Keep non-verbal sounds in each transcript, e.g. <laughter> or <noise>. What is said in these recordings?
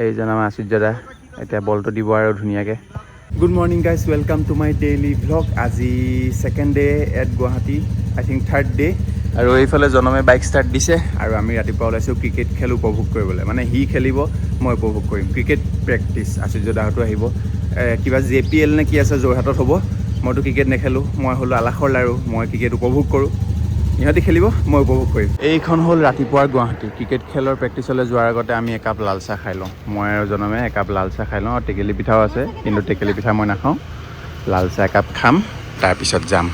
এইজন আমাৰ আচুৰ্য দা এতিয়া বলটো দিব আৰু ধুনীয়াকৈ। Good morning guys welcome to my daily vlog আজি second day at Guwahati I think third day আৰু এইফালে জনমে বাইক ষ্টাৰ্ট দিছে। আৰু আমি ৰাতিপুৱা ওলাইছোঁ ক্ৰিকেট খেল উপভোগ কৰিবলৈ। মানে সি খেলিব মই উপভোগ কৰিম। ক্ৰিকেট প্ৰেক্টিচ আচুৰ্য দাহঁতো আহিব। কিবা জে পি এল নে কি আছে যোৰহাটত হ'ব। মইতো ক্ৰিকেট নেখেলোঁ। মই হ'লোঁ আলাসৰ লাৰু। মই ক্ৰিকেট উপভোগ কৰোঁ। ইহঁতি খেলিব মই উপভোগ কৰিম। এইখন হ'ল ৰাতিপুৱাৰ গুৱাহাটী। ক্ৰিকেট খেলৰ প্ৰেক্টিচলৈ যোৱাৰ আগতে আমি একাপ লাল চাহ খাই লওঁ। মই আৰু জনমে একাপ লাল চাহ খাই লওঁ আৰু টেকেলি পিঠাও আছে কিন্তু টেকেলি পিঠা মই নাখাওঁ। লাল চাহ একাপ খাম তাৰপিছত যাম।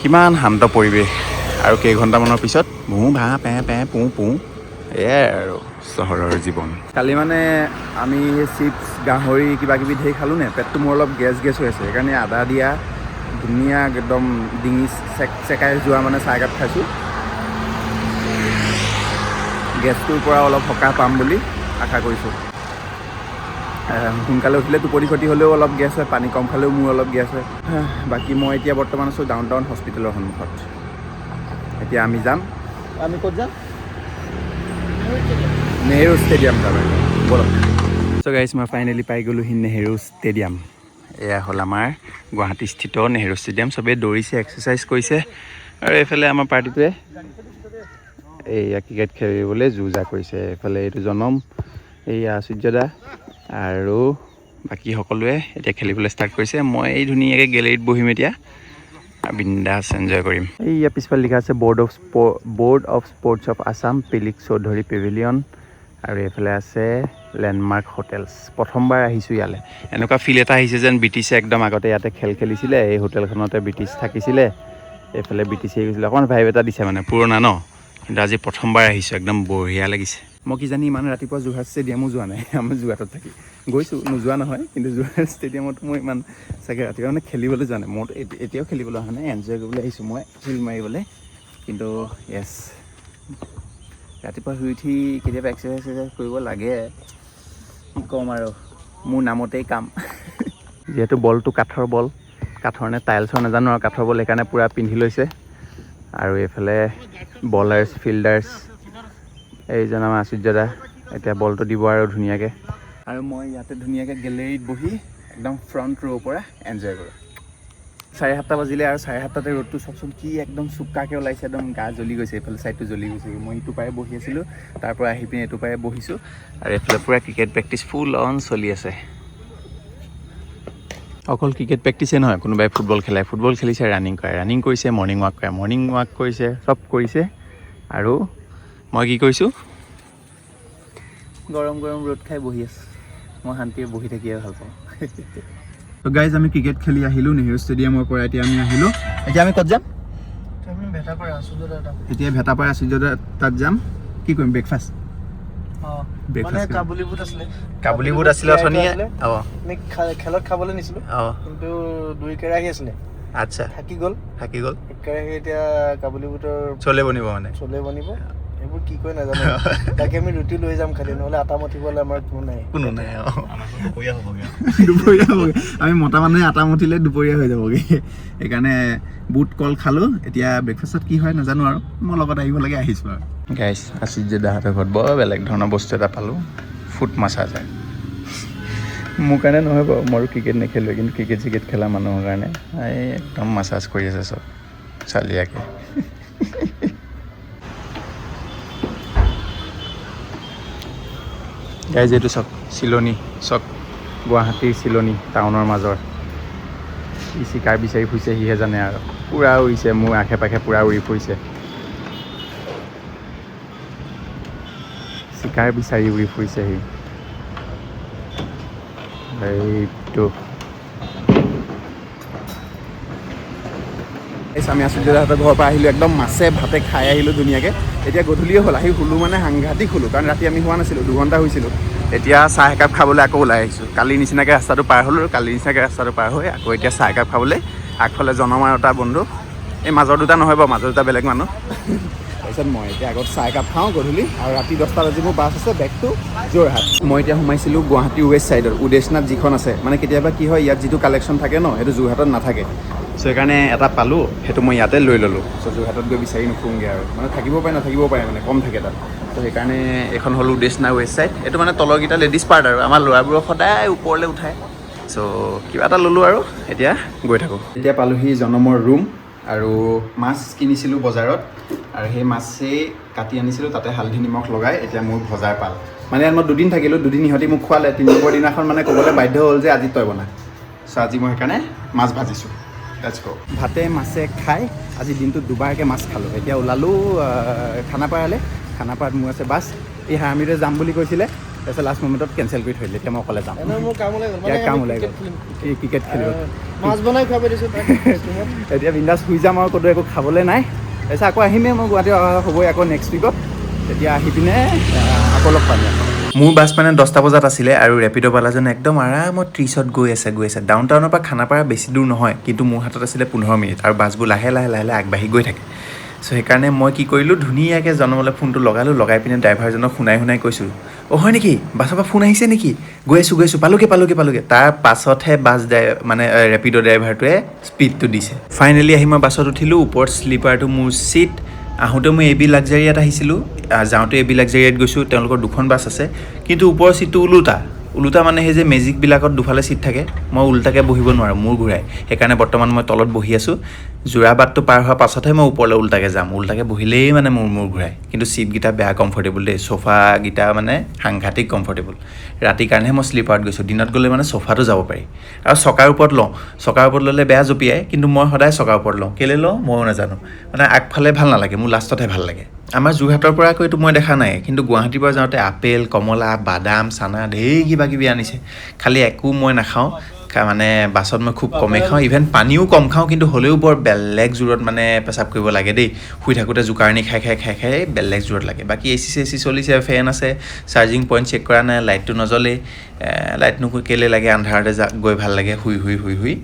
কিমান শান্ত পৰিৱেশ। আৰু কেইঘণ্টামানৰ পিছত ভোঁ ভা পে পে পোঁ পোঁ। এয়াই আৰু চহৰৰ জীৱন। কালি মানে আমি চিপছ গাহৰি কিবা কিবি ধেৰ খালোঁ নে পেটটো মোৰ অলপ গেছ গেছ হৈ আছে সেইকাৰণে আদা দিয়া ধুনীয়া একদম ডিঙি চেক চেকাই যোৱা মানে চাহ একাপ খাইছোঁ। গেছটোৰ পৰা অলপ সকাহ পাম বুলি আশা কৰিছোঁ। সোনকালে উঠিলে টোপনি ক্ষতি হ'লেও অলপ গেছ হয় পানী কম খালেও মোৰ অলপ গেছ হয়। বাকী মই এতিয়া বৰ্তমান আছোঁ ডাউন টাউন হস্পিটেলৰ সন্মুখত। এতিয়া আমি যাম। আমি ক'ত যাম? নেহেৰু ষ্টেডিয়াম যাম। ব'লক। চ' গাইজ মই ফাইনেলি পাই গ'লোহি নেহেৰু ষ্টেডিয়াম এয়া হ'ল আমাৰ গুৱাহাটীস্থিত নেহেৰু ষ্টেডিয়াম। চবেই দৌৰিছে এক্সাৰচাইজ কৰিছে। আৰু এইফালে আমাৰ পাৰ্টিটোৱে এইয়া ক্ৰিকেট খেলিবলৈ যো জা কৰিছে। এইফালে এইটো জনম, এইয়া আচুৰ্য দা আৰু বাকী সকলোৱে এতিয়া খেলিবলৈ ষ্টাৰ্ট কৰিছে। মই এই ধুনীয়াকৈ গেলেৰীত বহিম এতিয়া। আৰু বিন্দাছ এনজয় কৰিম। এইয়া পিছফালে লিখা আছে board of board of sports of Assam পিলিক Chowdhury pavilion আৰু এইফালে আছে লেণ্ডমাৰ্ক হোটেলছ প্ৰথমবাৰ আহিছোঁ ইয়ালৈ। এনেকুৱা ফিল এটা আহিছে যেন ব্ৰিটিছে একদম আগতে ইয়াতে খেল খেলিছিলে, এই হোটেলখনতে ব্ৰিটিছ থাকিছিলে। এইফালে ব্ৰিটিছে গৈছিলে। অকণমান ভাইব এটা দিছে মানে পুৰণা ন? কিন্তু আজি প্ৰথমবাৰ আহিছোঁ, একদম বঢ়িয়া লাগিছে। মই কিজানি ইমান ৰাতিপুৱা যোৰহাট ষ্টেডিয়ামো যোৱা নাই, আমি যোৰহাটত থাকি। গৈছোঁ, নোযোৱা নহয়, কিন্তু যোৰহাট ষ্টেডিয়ামতো মই ইমান চাগে ৰাতিপুৱা মানে খেলিবলৈ যোৱা নাই। এতি- এতিয়াও খেলিবলৈ অহা নাই এনজয় কৰিবলৈ আহিছোঁ মই ফিল মাৰিবলৈ। কিন্তু য়েছ ৰাতিপুৱা শুই উঠি কেতিয়াবা এক্সাৰচাইজ চেক্সাৰচাইজ কৰিব লাগে। কি ক'ম আৰু? মোৰ নামতেই কাম। যিহেতু বলটো কাঠৰ বল কাঠৰ নে টাইলছৰ নাজানো আৰু কাঠৰ বল সেইকাৰণে পূৰা পিন্ধি লৈছে। আৰু এইফালে বলাৰ্ছ ফিল্ডাৰ্ছ এইজন আমাৰ আচুৰ্য দা এতিয়া বলটো দিব আৰু ধুনীয়াকৈ। আৰু মই ইয়াতে ধুনীয়াকৈ গেলেৰীত বহি একদম ফ্ৰণ্ট ৰ'ৰ পৰা এনজয় কৰোঁ। চাৰে সাতটা বাজিলে আৰু চাৰে সাতটাতে ৰ'দটো চাওকচোন কি একদম চুকাকৈ ওলাইছে একদম গা জ্বলি গৈছে এইফালে ছাইডটো জ্বলি গৈছে। মই ইটো পাৰে বহি আছিলোঁ তাৰ পৰা আহি পিনে এইটো পাৰে বহিছোঁ। আৰু এইফালে পূৰা ক্ৰিকেট প্ৰেক্টিচ ফুল অন চলি আছে। অকল ক্ৰিকেট প্ৰেক্টিচে নহয় কোনোবাই ফুটবল খেলাই ফুটবল খেলিছে ৰানিং কৰে। ৰানিং কৰিছে মৰ্ণিং ৱাক কৰে। মৰ্ণিং ৱাক কৰিছে চব কৰিছে। আৰু মই কি কৰিছোঁ? গৰম গৰম ৰ'দ খাই বহি আছোঁ। মই শান্তিৰে বহি থাকিয়ে ভালো পাওঁ। <laughs> তো গাইজ আমি ক্ৰিকেট খেলি আহিলোঁ নেহেৰু ষ্টেডিয়ামৰ পৰা এতিয়া আমি আহিলোঁ। এতিয়া আমি ক'ত যাম? এতিয়া ভেটাপাৰা আচুৰ্য তাত যাম। কি কৰিম ব্ৰেকফাষ্ট মানে কাবুলী বুট আছিলে। কাবুলী বুট আছিলে অথনি। খেলত খাবলৈ নিছিলো। অঁ। কিন্তু দুই কেৰাহী আছিলে। আচ্ছা। থাকি গ'ল। থাকি গ'ল। এক কেৰাহী এতিয়া কাবুলী বুটৰ চলে বনিব মানে। চলে বনিব। এইবোৰ কি কয় নাজানো। তাকে আমি ৰুটি লৈ যাম খালি নহ'লে আটা মঠিবলৈ আমাৰ কোনো নাই। কোনো নাই দুপৰীয়া হ'বগৈ আমি মতা মানুহে আটা মুঠিলে দুপৰীয়া হৈ যাবগৈ। সেইকাৰণে বুট কল খালোঁ। এতিয়া ব্ৰেকফাষ্টত কি হয় নাজানো আৰু। মই লগত আহিব লাগে আহিছোঁ আৰু। গাইছ আচুৰ্য দাহঁতৰ ঘৰত বৰ বেলেগ ধৰণৰ বস্তু এটা পালোঁ। ফুট মাছাজাৰ মোৰ কাৰণে নহয় বাৰু। মইও ক্ৰিকেট নেখেলোৱে কিন্তু ক্ৰিকেট চিকেট খেলা মানুহৰ কাৰণে। এই একদম মাছাজ কৰি আছে চব। চালিয়াকৈ। গাইজ এইটো চাওক চিলনি চাওক গুৱাহাটীৰ চিলনি, টাউনৰ মাজৰ। সি চিকাৰ বিচাৰি ফুৰিছে, সিহে জানে আৰু। পূৰা উৰিছে, মোৰ আশে পাশে পূৰা উৰি ফুৰিছে। চিকাৰ বিচাৰি উৰি ফুৰিছে সি। এইটো। এই স্বামী আচুৰ্যদাহঁতৰ ঘৰৰ পৰা আহিলোঁ, একদম মাছে ভাতে খাই আহিলোঁ ধুনীয়াকৈ। এতিয়া গধূলিয়ে হ'ল, আহি শুলোঁ মানে সাংঘাতিক শুলোঁ, কাৰণ ৰাতি আমি হোৱা নাছিলোঁ, দুঘণ্টা হৈছিলোঁ এতিয়া চাহ একাপ খাবলৈ আকৌ ওলাই আহিছোঁ। কালিৰ নিচিনাকৈ ৰাস্তাটো পাৰ হ'লোঁ, কালিৰ নিচিনাকৈ ৰাস্তাটো পাৰ হৈ আকৌ এতিয়া চাহ একাপ খাবলৈ আগফালে জনম আৰু এটা বন্ধু। এই মাজৰ দুটা নহয় বাৰু, মাজৰ দুটা বেলেগ মানুহ। তাৰপিছত মই এতিয়া আগত চাহ একাপ খাওঁ গধূলি আৰু ৰাতি দহটা বাজি মোৰ বাছ আছে বেক টু যোৰহাট। মই এতিয়া সোমাইছিলোঁ গুৱাহাটী ৱেষ্ট ছাইডৰ উদেশনাথ যিখন আছে। মানে কেতিয়াবা কি হয় ইয়াত যিটো কালেকশ্যন থাকে ন সেইটো যোৰহাটত নাথাকে। চ' সেইকাৰণে এটা পালোঁ সেইটো মই ইয়াতে লৈ ল'লোঁ। চ' যোৰহাটত গৈ বিচাৰি নুফুৰোঁগৈ আৰু। মানে থাকিব পাৰে নাথাকিব পাৰে মানে কম থাকে তাত। ত' সেইকাৰণে এইখন হ'ল উদ্দেশনা ৱেষ্ট ছাইড এইটো মানে তলৰকেইটা লেডিজ পাৰ্ট আৰু। আমাৰ ল'ৰাবোৰক সদায় ওপৰলৈ উঠায়। চ' কিবা এটা ল'লোঁ আৰু। এতিয়া গৈ থাকোঁ। এতিয়া পালোহি জনমৰ ৰুম আৰু মাছ কিনিছিলোঁ বজাৰত আৰু সেই মাছেই কাটি আনিছিলোঁ তাতে হালধি নিমখ লগাই এতিয়া মোৰ ভজাৰ পাল। মানে মই দুদিন থাকিলোঁ দুদিন ইহঁতি মোক খোৱালে। তিনি নম্বৰ দিনাখন মানে ক'বলৈ বাধ্য হ'ল যে আজি তই বনা। চ' আজি মই সেইকাৰণে মাছ ভাজিছোঁ। ভাতে মাছে খাই আজি দিনটোত দুবাৰকৈ মাছ খালোঁ। এতিয়া ওলালোঁ খানাপাৰালৈ। খানাপাৰাত মোৰ আছে বাছ। এই হাৰ্মিৰে যাম বুলি কৈছিলে। তাৰপিছত লাষ্ট মমেণ্টত কেঞ্চেল কৰি থৈ দিলে এতিয়া মই অকলে যাম। এনেও মোৰ কাম ওলাই গ'ল ইয়াৰ কাম ওলাই ক্ৰিকেট গ'ল। ক্ৰিকেট খেলিব। <laughs> এতিয়া বিন্দাছ শুই যাম আৰু ক'তো একো খাবলৈ নাই। তাৰপিছত আকৌ আহিমেই মই গুৱাহাটী অহা হ'বই আকৌ নেক্সট উইকত তেতিয়া আহি পিনে আকৌ লগ পাম। মোৰ বাছ মানে দহটা বজাত আছিলে আৰু ৰেপিড'বালাজন একদম আৰামত ত্ৰিছত গৈ আছে গৈ আছে। ডাউন টাউনৰ পৰা খানাপাৰা বেছি দূৰ নহয় কিন্তু মোৰ হাতত আছিলে পোন্ধৰ মিনিট আৰু বাছবোৰ লাহে লাহে লাহে লাহে আগবাঢ়ি গৈ থাকে। চ' সেইকাৰণে মই কি কৰিলোঁ ধুনীয়াকৈ জনমলৈ ফোনটো লগালোঁ লগাই পিনে ড্ৰাইভাৰজনক শুনাই শুনাই কৈছোঁ অ' হয় নেকি? বাছৰ পৰা ফোন আহিছে নেকি? গৈ আছোঁ গৈ আছোঁ। পালোগৈ পালোগৈ পালোগৈ। তাৰ পাছতহে বাছ ড্ৰাই মানে ৰেপিড' ড্ৰাইভাৰটোৱে স্পীডটো দিছে। ফাইনেলি আহি মই বাছত উঠিলোঁ ওপৰত শ্লিপাৰটো মোৰ ছিট আহোঁতে মই এ বি লাক্সাৰিয়াত আহিছিলোঁ। আহ, যাওঁতে এ বি লাক্সাৰিয়াত গৈছোঁ। তেওঁলোকৰ দুখন বাছ আছে। কিন্তু ওপৰৰ ছিটটো ওলোটা। ওলোটা মানে সেই যে মেজিকবিলাকত দুফালে ছিট থাকে মই ওলোটাকৈ বহিব নোৱাৰোঁ মূৰ ঘূৰাই। সেইকাৰণে বৰ্তমান মই তলত বহি আছোঁ। যোৰাবাটটো পাৰ হোৱাৰ পাছতহে মই ওপৰলৈ ওলোটাকৈ যাম। ওলোটাকৈ বহিলেই মানে মোৰ মূৰ ঘূৰাই। কিন্তু ছিটকেইটা বেয়া কমফৰ্টেবল দেই। চোফাকেইটা মানে সাংঘাতিক কমফৰ্টেবল ৰাতিৰ কাৰণেহে মই শ্লিপাৰত গৈছোঁ। দিনত গ'লে মানে চোফাটো যাব পাৰি। আৰু চকাৰ ওপৰত লওঁ। চকাৰ ওপৰত ল'লে বেয়া জঁপিয়াই। কিন্তু মই সদায় চকাৰ ওপৰত লওঁ। কেলৈ লওঁ? ময়ো নাজানো। মানে আগফালে ভাল নালাগে। মোৰ লাষ্টতহে ভাল লাগে। আমাৰ যোৰহাটৰ পৰা আকৌ এইটো মই দেখা নাই কিন্তু গুৱাহাটীৰ পৰা যাওঁতে আপেল কমলা বাদাম চানা ঢেৰ কিবা কিবি আনিছে। খালি একো মই নাখাওঁ মানে বাছত মই খুব কমেই খাওঁ। ইভেন পানীও কম খাওঁ কিন্তু হ'লেও বৰ বেলেগ জোৰত মানে পেচাব কৰিব লাগে দেই। শুই থাকোঁতে জোকাৰণি খাই খাই খাই খাই বেলেগ জোৰত লাগে। বাকী এ চি চে চি চলিছে ফেন আছে চাৰ্জিং পইণ্ট চেক কৰা নাই লাইটটো নজ্বলেই লাইটনো কেলৈ লাগে আন্ধাৰতে যা গৈ ভাল লাগে শুই শুই শুই শুই।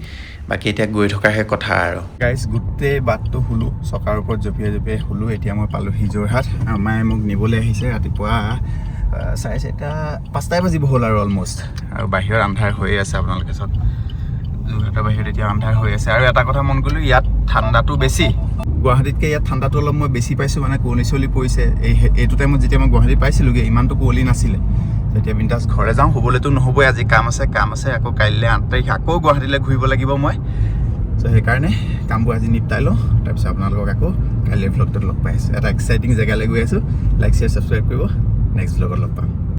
বাকী এতিয়া গৈ থকাৰহে কথা আৰু। গাইজ গোটেই বাটটো শুলোঁ চকাৰ ওপৰত জঁপিয়াই জঁপিয়াই শুলোঁ, এতিয়া মই পালোহি যোৰহাট মায়ে মোক নিবলৈ আহিছে ৰাতিপুৱা চাৰে চাৰিটা, পাঁচটাই বাজিব হ'ল আৰু অলম'ষ্ট আৰু বাহিৰত আন্ধাৰ হৈয়ে আছে আপোনালোকে চাওক যোৰহাটৰ বাহিৰত এতিয়া আন্ধাৰ হৈ আছে। আৰু এটা কথা মন কৰিলোঁ, ইয়াত ঠাণ্ডাটো বেছি। গুৱাহাটীতকৈ ইয়াত ঠাণ্ডাটো অলপ মই বেছি পাইছোঁ মানে কুঁৱলী চলি পৰিছে। এই এইটো টাইমত যেতিয়া মই গুৱাহাটী পাইছিলোঁগৈ, ইমানটো কুঁৱলী নাছিলে। তেতিয়া বিন্দাছ ঘৰে যাওঁ, শুবলৈতো নহ'বই, আজি কাম আছে কাম আছে, আকৌ কাইলৈ আঠ তাৰিখ, আকৌ গুৱাহাটীলৈ ঘূৰিব লাগিব মই। চ' সেইকাৰণে কামবোৰ আজি নিপটাই লওঁ, তাৰপিছত আপোনালোকক আকৌ কাইলৈ ভ্লগটোত লগ পাই আছোঁ। এটা এক্সাইটিং জেগালৈ গৈ আছোঁ। লাইক শ্বেয়াৰ ছাবস্ক্ৰাইব কৰিব। নেক্সট ব্লগত লগ পাম।